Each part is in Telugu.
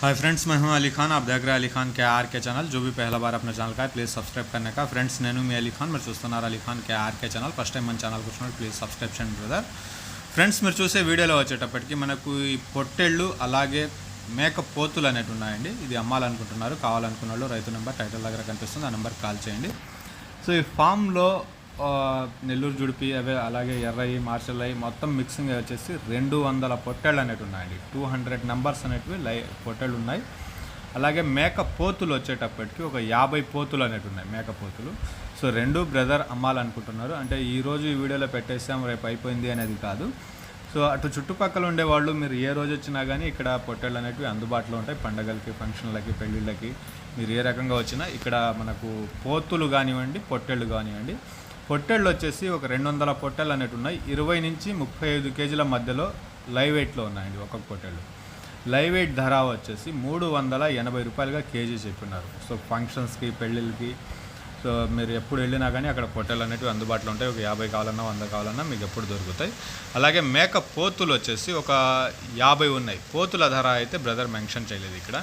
हाय फ्रेंड्स मैं हूं अली खान आप देख रहे हैं अली खान के आर के चैनल जो भी पहला बार अपने ఛానల్ का है प्लीज़ सब्सक्राइब करने का ఫ్రెండ్స్ నేను మీ అలీ ఖాన్ మీరు చూస్తున్నారు అలీ ఖాన్ కే ఆర్కే ఛానల్ ఫస్ట్ టైం మన ఛానల్ కూర్చున్నారు ప్లీజ్ సబ్స్క్రైబ్ చేయండి బ్రదర్ ఫ్రెండ్స్ మీరు చూసే వీడియోలో వచ్చేటప్పటికి మనకు ఈ పొట్టేళ్ళు అలాగే మేక పోతులు అనేవి ఉన్నాయండి ఇది అమ్మాలనుకుంటున్నారు కావాలనుకున్న వాళ్ళు రైతు నెంబర్ టైటిల్ దగ్గర కనిపిస్తుంది ఆ నెంబర్ కాల్ చేయండి సో ఈ ఫామ్లో ఆ, నెల్లూరు జుడిపి అవే అలాగే ఎర్రయి మార్షల్ మొత్తం మిక్సింగ్ వచ్చేసి రెండు వందల పొట్టేళ్ళు అనేవి ఉన్నాయండి. టూ హండ్రెడ్ నెంబర్స్ అనేటివి లై పొట్టేళ్ళు ఉన్నాయి. అలాగే మేక పోతులు వచ్చేటప్పటికి ఒక యాభై పోతులు అనేవి ఉన్నాయి మేక పోతులు. సో రెండు బ్రదర్ అమ్మాలనుకుంటున్నారు అంటే ఈరోజు ఈ వీడియోలో పెట్టేసాం రేపు అయిపోయింది అనేది కాదు. సో అటు చుట్టుపక్కల ఉండేవాళ్ళు మీరు ఏ రోజు వచ్చినా కానీ ఇక్కడ పొట్టేళ్ళు అనేటివి అందుబాటులో ఉంటాయి. పండగలకి ఫంక్షన్లకి పెళ్ళిళ్ళకి మీరు ఏ రకంగా వచ్చినా ఇక్కడ మనకు పోతులు కానివ్వండి పొట్టేళ్ళు కానివ్వండి పొట్టేళ్ళు వచ్చేసి ఒక రెండు వందల పొట్టేళ్ళు అనేవి ఉన్నాయి. ఇరవై నుంచి ముప్పై ఐదు కేజీల మధ్యలో లైవ్ వెయిట్లో ఉన్నాయండి ఒక్కొక్క పొట్టేళ్ళు. లైవ్ వెయిట్ ధర వచ్చేసి మూడు వందల ఎనభై రూపాయలుగా కేజీ చెప్పినారు. సో ఫంక్షన్స్కి పెళ్ళిళ్ళకి సో మీరు ఎప్పుడు వెళ్ళినా కానీ అక్కడ పొట్టెలు అనేటివి అందుబాటులో ఉంటాయి. ఒక యాభై కావాలన్నా వంద కావాలన్నా మీకు ఎప్పుడు దొరుకుతాయి. అలాగే మేక పోతులు వచ్చేసి ఒక యాభై ఉన్నాయి. పోతుల ధర అయితే బ్రదర్ మెన్షన్ చేయలేదు ఇక్కడ.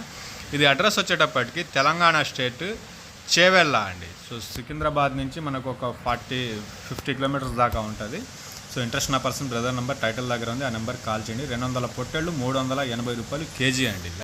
ఇది అడ్రస్ వచ్చేటప్పటికి తెలంగాణ స్టేట్ చేవెళ్ళ అండి. సో సికింద్రాబాద్ నుంచి మనకు ఒక ఫార్టీ ఫిఫ్టీ కిలోమీటర్స్ దాకా ఉంటుంది. సో ఇంట్రెస్ట్ నా పర్సన్ బ్రదర్ నెంబర్ టైటిల్ దగ్గర ఉంది. ఆ నెంబర్ కాల్ చేయండి. రెండు వందల పొట్టేళ్ళు మూడు వందల ఎనభై రూపాయలు కేజీ అండి.